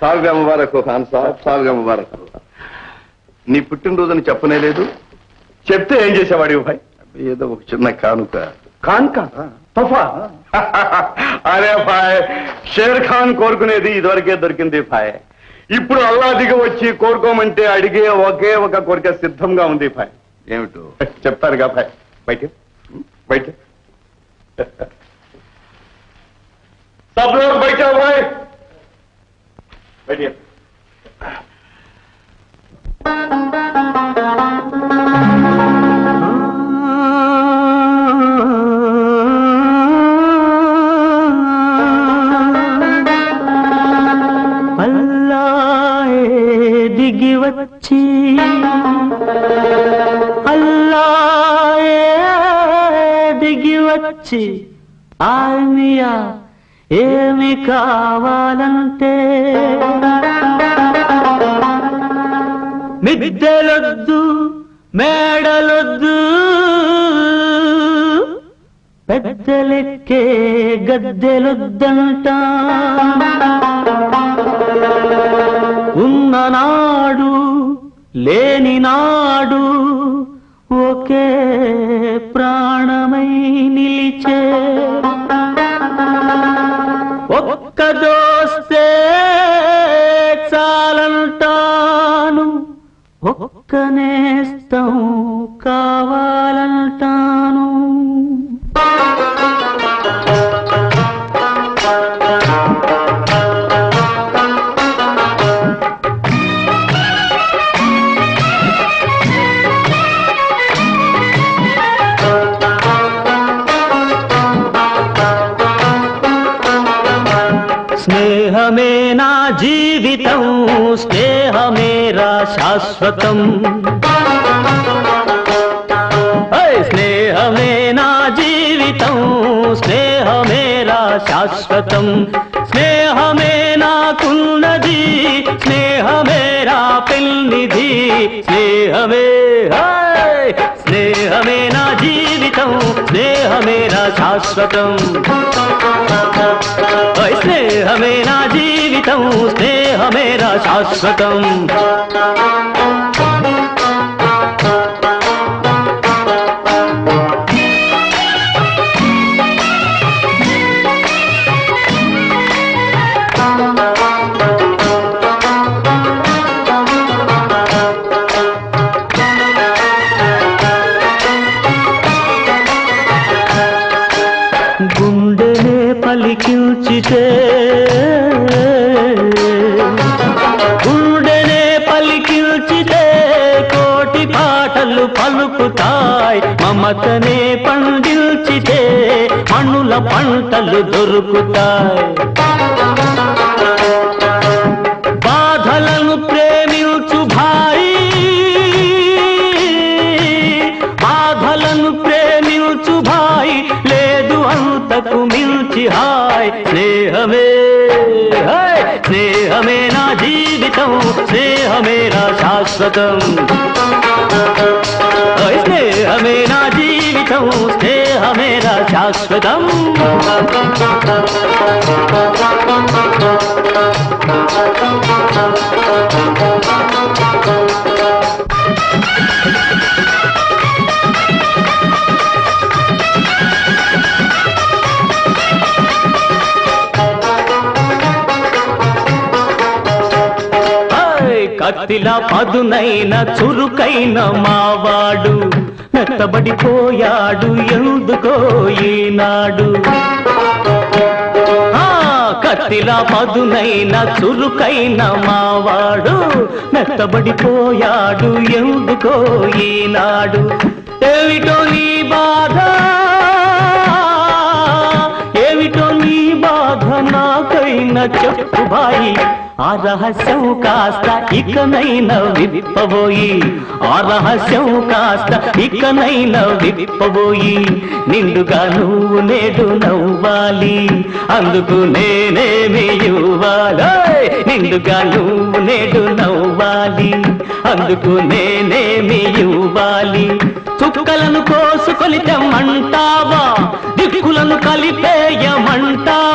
సాల్గా ముబారక్ ఖాన్ సాబ్ సాల్గా ముబారక్. నీ పుట్టినరోజుని చెప్పనే లేదు. చెప్తే ఏం చేసేవాడి భాయ్ ఏదో ఒక చిన్న కానుక. కాన్కా తఫా? అరే భాయ్ షేర్ ఖాన్ కోరుకునేది ఇదివరకే దొరికింది భాయ్. ఇప్పుడు అల్లా దిగి వచ్చి కోరుకోమంటే అడిగే ఒకే ఒక కోరిక సిద్ధంగా ఉంది భాయ్. ఏమిటో? చెప్తారుగా భాయ్. బయట బయట लोग बैठे भाई बैठिए అల్లాయే దిగి వచ్చి అల్లాయే దిగి వచ్చి ఆర్మియా ఏమి కావాలంటే మిద్దెలొద్దు మేడలొద్దు పెద్దలెక్కే గద్దెలొద్దంట. ఉన్ననాడు లేని నాడు ఒకే ప్రాణమై నిలిచే స్నేహమే నా జీవితం స్నేహమేరా శాశ్వతం ఓయ్ స్నేహమే నా జీవితం స్నేహమేరా శాశ్వతం స్నేహమే నాకున్నది స్నేహమేరా పెల్నిధి స్నేహమే ఓయ్ స్నేహమే నా జీవితం స్నేహమేరా శాశ్వతం ఓయ్ స్నేహమే నా జీవితం స్నేహమేరా శాశ్వతం గుండెనే పలికిల్చితే కోటి పాటలు పలుకుతాయి. మమతనే పండిల్చితే మణుల పంటలు దొరుకుతాయి. మించి హాయ్ స్నేహమే హాయ్ స్నేహమే నా జీవితం స్నేహమే నా శాశ్వతం హాయ్ స్నేహమే నా జీవితం స్నేహమే నా శాశ్వతం కత్తిలా పదునైన చురుకైన మావాడు మెత్తబడిపోయాడు ఎందుకో ఈనాడు. ఆ, కత్తిలా పదునైన చురుకైన మావాడు మెత్తబడిపోయాడు ఎందుకో ఈనాడు. ఏమిటో నీ బాధ? ఏమిటో నీ బాధ? నాకైనా చెప్పు బాయి. ఆ రహస్యం కాస్త ఇకనైనా విప్పబోయి ఆ రహస్యం కాస్త ఇకనైనా విప్పబోయి నిండుగా నువ్వు నేడు నవ్వాలి అందుకు నేనేమి ఇవ్వాలి? నిండుగా నువ్వు నేడు నవ్వాలి అందుకు నేనేమి ఇవ్వాలి? చుక్కలను కోసుకొని తెమ్మంటావా? దిక్కులను కలిపేయమంటావా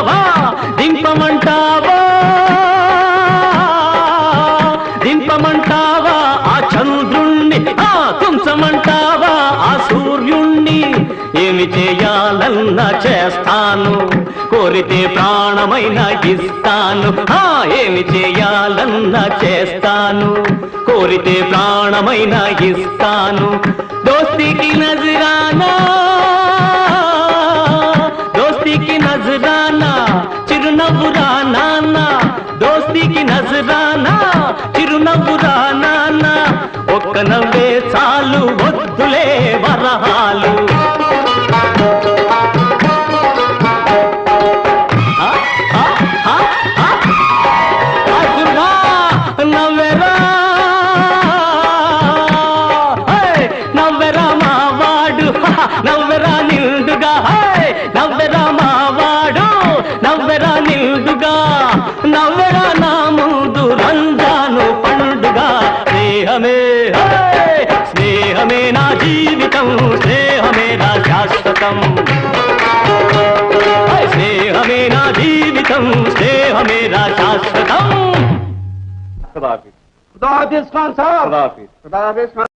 ఏమి చేయాలన్నా చేస్తాను. కోరితే ప్రాణమైనా ఇస్తాను. ఆ ఏమి చేయాలన్నా చేస్తాను. కోరితే ప్రాణమైనా ఇస్తాను. దోస్తికి నజరానా దోస్తికి నజరానా చిరునవ్వురా నాన్న దోస్తికి నజరానా చిరునవ్వురా నాన్న ఒక్క నవ్వే చాలు వద్దు జీవితం స్నేహమే నా శాశ్వతం హే, స్నేహమే నా జీవితం స్నేహమే నా శాశ్వతం ఖుదాఫిజ్ ఖుదాఫిజ్ ఖాన్ సాబ్ ఖుదాఫిజ్ ఖుదాఫిజ్ ఖాన్